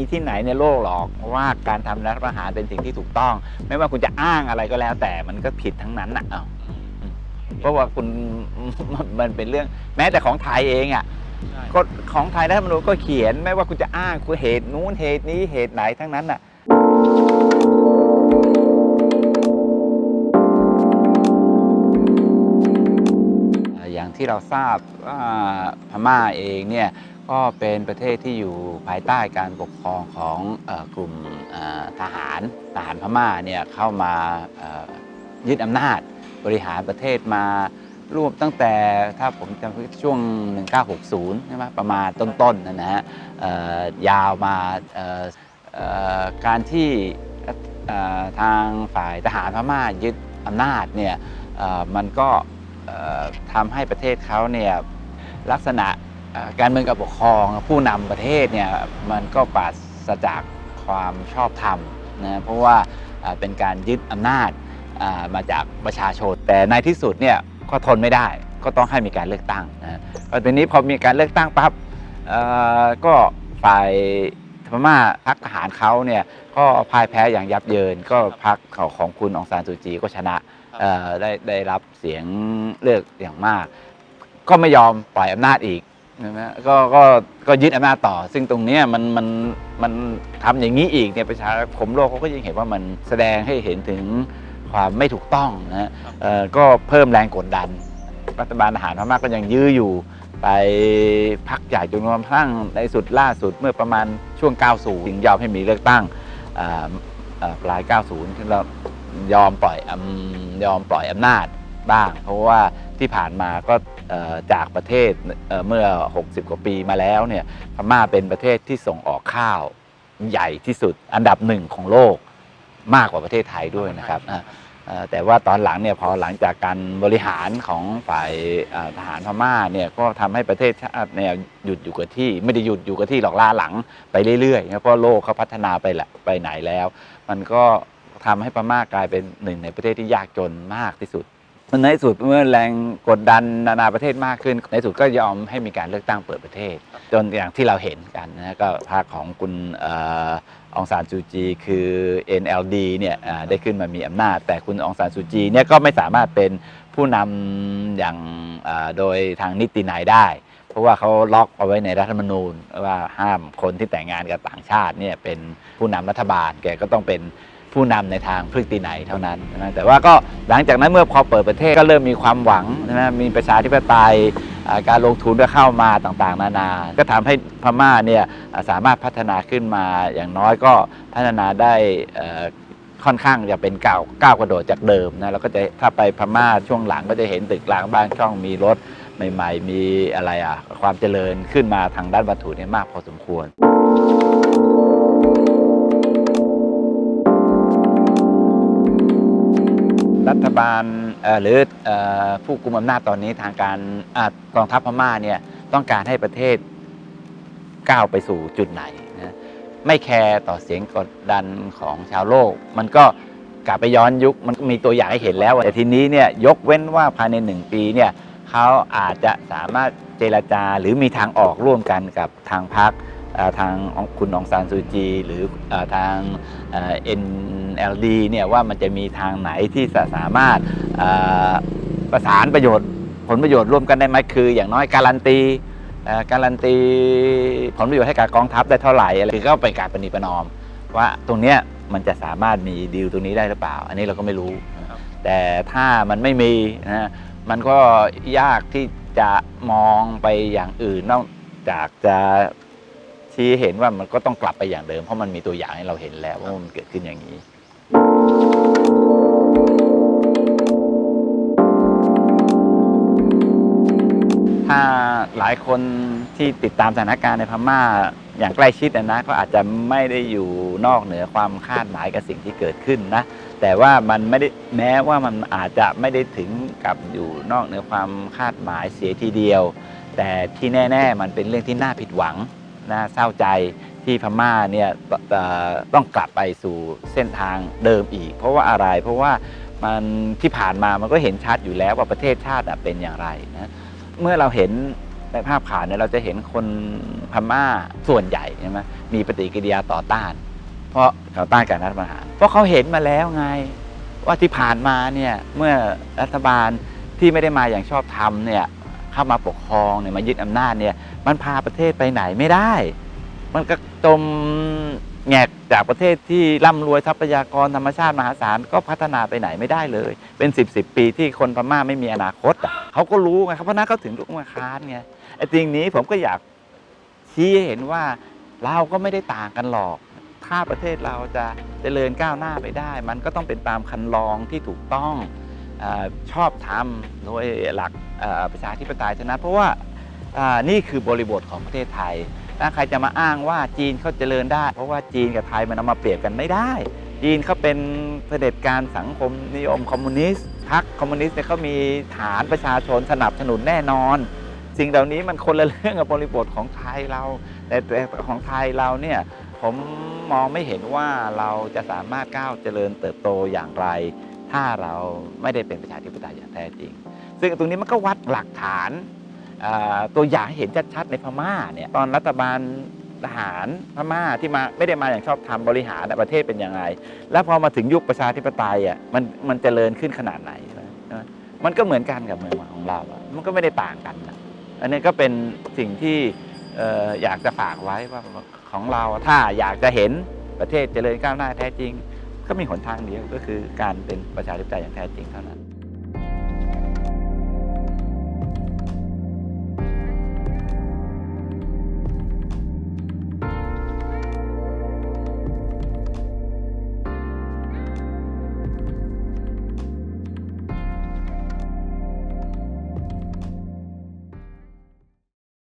มีที่ไหนในโลกหรอกว่าการทำรัฐประหารเป็นสิ่งที่ถูกต้อง ไม่ว่าคุณจะอ้างอะไรก็แล้ว แต่มันก็ผิดทั้งนั้นน่ะเอ้าอืมเพราะว่าคุณมันเป็นเรื่อง แม้แต่ของไทยเองอะใช่ก็ของไทยรัฐธรรมนูญก็เขียน ไม่ว่าคุณจะอ้างคุณเหตุนู้นเหตุนี้เหตุไหนทั้งนั้นน่ะ ที่เราทราบว่าพม่าเองเนี่ยก็เป็นประเทศที่อยู่ภายใต้การปกครองของอกลุ่มทหารทหารพม่าเนี่ยเข้ามายึดอำนาจบริหารประเทศมารวมตั้งแต่ถ้าผมจำช่วง 1960 ใช่ไหมประมาณต้นๆนะนะฮะยาวมาการที่ทางฝ่ายทหารพม่ายึดอำนาจเนี่ยมันก็เทำให้ประเทศเขาเนี่ยลักษณะการเมืองกับปกครองผู้นำประเทศเนี่ยมันก็ปราศจากความชอบธรรมนะเพราะว่าเป็นการยึดอำนาจมาจากประชาชน แต่ในที่สุดเนี่ยก็ทนไม่ได้ก็ต้องให้มีการเลือกตั้งนะพอทีนี้พอมีการเลือกตั้งปั๊บก็ฝ่าย พม่าพรรคทหารเขาเนี่ยก็พ่ายแพ้อย่างยับเยิน ก็พรรคของคุณองซานซูจีก็ชนะเอ่อได้ได้รับเสียงเลือกอย่างมาก ก็ไม่ยอมปล่อยอำนาจอีกใช่ไหมก็ก็ก็ยึดอำนาจต่อ ซึ่งตรงเนี้ยมันมันมันทำอย่างนี้อีกเนี่ยประชาคมโลกเขาก็ยิ่งเห็นว่ามันแสดงให้เห็นถึงความไม่ถูกต้องนะฮะเอ่อก็เพิ่มแรงกดดัน รัฐบาลทหารพม่าก็ยังยื้ออยู่ ไปพักใหญ่จนกระทั่งในสุดล่าสุดเมื่อประมาณช่วง 90 ถึงยอมให้มีเลือกตั้งปลาย 90 ที่เรายอมปล่อยยอมปล่อยอำนาจบ้าง เพราะว่าที่ผ่านมาก็จากประเทศเมื่อ 60 กว่าปีมาแล้วเนี่ยพม่าเป็นประเทศที่ส่งออกข้าวใหญ่ที่สุดอันดับหนึ่งของโลกมากกว่าประเทศไทยด้วยนะครับ แต่ว่าตอนหลังเนี่ยพอหลังจากการบริหารของฝ่ายทหารพม่าเนี่ยก็ทำให้ประเทศชาติเนี่ยหยุดอยู่กับที่ ไม่ได้หยุดอยู่กับที่หรอกล่าหลังไปเรื่อยๆเพราะโลกเขาพัฒนาไปละไปไหนแล้ว มันก็ทำให้พม่ากลายเป็นหนึ่งในประเทศที่ยากจนมากที่สุดในที่สุดเมื่อแรงกดดันนานาประเทศมากขึ้น ในที่สุดก็ยอมให้มีการเลือกตั้งเปิดประเทศ จนอย่างที่เราเห็นกันนะก็พรรคของคุณ องซานซูจีคือ NLD เนี่ยอ่าได้ขึ้นมามีอำนาจ แต่คุณองซานซูจีเนี่ยก็ไม่สามารถเป็นผู้นำอย่างโดยทางนิตินายได้ เพราะว่าเขาล็อกเอาไว้ในรัฐธรรมนูญว่าห้ามคนที่แต่งงานกับต่างชาติเนี่ยเป็นผู้นำรัฐบาลแกก็ต้องเป็น ผู้นำในทางพฤติไหนเท่านั้นนะแต่ว่าก็หลังจากนั้นเมื่อพอเปิดประเทศก็เริ่มมีความหวังนะมีประชาธิปไตยการลงทุนก็เข้ามาต่างๆ นานา ก็ทำให้พม่าเนี่ยสามารถพัฒนาขึ้นมาอย่างน้อยก็พัฒนาได้ค่อนข้างจะเป็นก้าวก้าวกระโดดจากเดิมนะเราก็จะถ้าไปพม่าช่วงหลังก็จะเห็นตึกรางบ้านช่องมีรถใหม่ ๆ มีอะไรอะความเจริญขึ้นมาทางด้านวัตถุเนี่ยมากพอสมควร บาลหรือผู้กุมอำนาจตอนนี้ทางการกองทัพพม่าเนี่ยต้องการให้ประเทศก้าวไปสู่จุดไหนนะไม่แคร์ต่อเสียงกดดันของชาวโลก มันก็กลับไปย้อนยุคมันมีตัวอย่างให้เห็นแล้วแต่ทีนี้เนี่ยยกเว้นว่าภายในหนึ่งปีเนี่ยเขาอาจจะสามารถเจรจาหรือมีทางออกร่วมกันกับทางพรรค ทางคุณองซานซูจี หรือเออทางเอ่อ NLD เนี่ยว่ามันจะมีทางไหนที่จะสามารถเอ่อประสานประโยชน์ผลประโยชน์ร่วมกันได้ไหมคือ อย่างน้อยการันตีเอ่อการันตีผลประโยชน์ให้กับกองทัพได้เท่าไหร่อะไรคือก็เป็นการประนีประนอม ว่าตรงเนี้ยมันจะสามารถมีดีลตรงนี้ได้หรือเปล่า อันนี้เราก็ไม่รู้ครับแต่ถ้ามันไม่มีนะมันก็ยากที่จะมองไปอย่างอื่นนอกจากจะ ชี้เห็นว่ามันก็ต้องกลับไปอย่างเดิม เพราะมันมีตัวอย่างให้เราเห็นแล้วว่ามันเกิดขึ้นอย่างนี้ ถ้าหลายคนที่ติดตามสถานการณ์ในพม่าอย่างใกล้ชิดนะนะก็อาจจะไม่ได้อยู่นอกเหนือความคาดหมายกับสิ่งที่เกิดขึ้นนะแต่ว่ามันไม่ได้แม้ว่ามันอาจจะไม่ได้ถึงกับอยู่นอกเหนือความคาดหมายเสียทีเดียว แต่ที่แน่ ๆ มันเป็นเรื่องที่น่าผิดหวัง น่าเศร้าใจที่พม่าเนี่ยต้องกลับไปสู่เส้นทางเดิมอีก เพราะว่าอะไรเพราะว่ามันที่ผ่านมามันก็เห็นชัดอยู่แล้วว่าประเทศชาติเป็นอย่างไรนะเมื่อเราเห็นในภาพข่าวเนี่ยเราจะเห็นคนพม่าส่วนใหญ่ใช่ไหมมีปฏิกิริยาต่อต้าน เพราะต่อต้านการรัฐประหารเพราะเขาเห็นมาแล้วไงว่าที่ผ่านมาเนี่ยเมื่อรัฐบาลที่ไม่ได้มาอย่างชอบธรรมเนี่ย เข้ามาปกครองเนี่ยมายึดอำนาจเนี่ยมันพาประเทศไปไหนไม่ได้ มันก็จมแงกจากประเทศที่ร่ำรวยทรัพยากรธรรมชาติมหาศาลก็พัฒนาไปไหนไม่ได้เลย เป็น 10บสปีที่คนพม่าไม่มีอนาคตอะเขาก็รู้ไงครับเพราะนั้นเขาถึงลุกมาค้านไงไอ้จริงนี้ผมก็อยากชี้ให้เห็นว่าเราก็ไม่ได้ต่างกันหรอก ถ้าประเทศเราจะเจริญก้าวหน้าไปได้ มันก็ต้องเป็นตามคันลองที่ถูกต้อง ชอบทำโดยหลักประชาธิปไตยฉะนั้นเพราะว่านี่คือบริบทของประเทศไทยถ้าใครจะมาอ้างว่าจีนเขาเจริญได้ เพราะว่าจีนกับไทยมันเอามาเปรียบกันไม่ได้ จีนเขาเป็นเผด็จการสังคมนิยมคอมมิวนิสต์พรรคคอมมิวนิสต์เขามีฐานประชาชนสนับสนุนแน่นอน สิ่งเหล่านี้มันคนละเรื่องกับบริบทของไทยเรา แต่ของไทยเราเนี่ยผมมองไม่เห็นว่าเราจะสามารถก้าวเจริญเติบโตอย่างไร ถ้าเราไม่ได้เป็นประชาธิปไตยอย่างแท้จริง ซึ่งตรงนี้มันก็วัดหลักฐานตัวอย่างให้เห็นชัดๆในพม่าเนี่ยตอนรัฐบาลทหารพม่าที่มาไม่ได้มาอย่างชอบธรรมบริหารประเทศเป็นยังไง แล้วพอมาถึงยุคประชาธิปไตยอะมันมันเจริญขึ้นขนาดไหนมันก็เหมือนกันกับเมืองของเราอะมันก็ไม่ได้ต่างกันนะอันนี้ก็เป็นสิ่งที่เอ่ออยากจะฝากไว้ว่าของเราถ้าอยากจะเห็นประเทศเจริญก้าวหน้าแท้จริง ก็มีหนทางเดียวก็คือการเป็นประชาธิปไตยอย่างแท้จริงเท่านั้น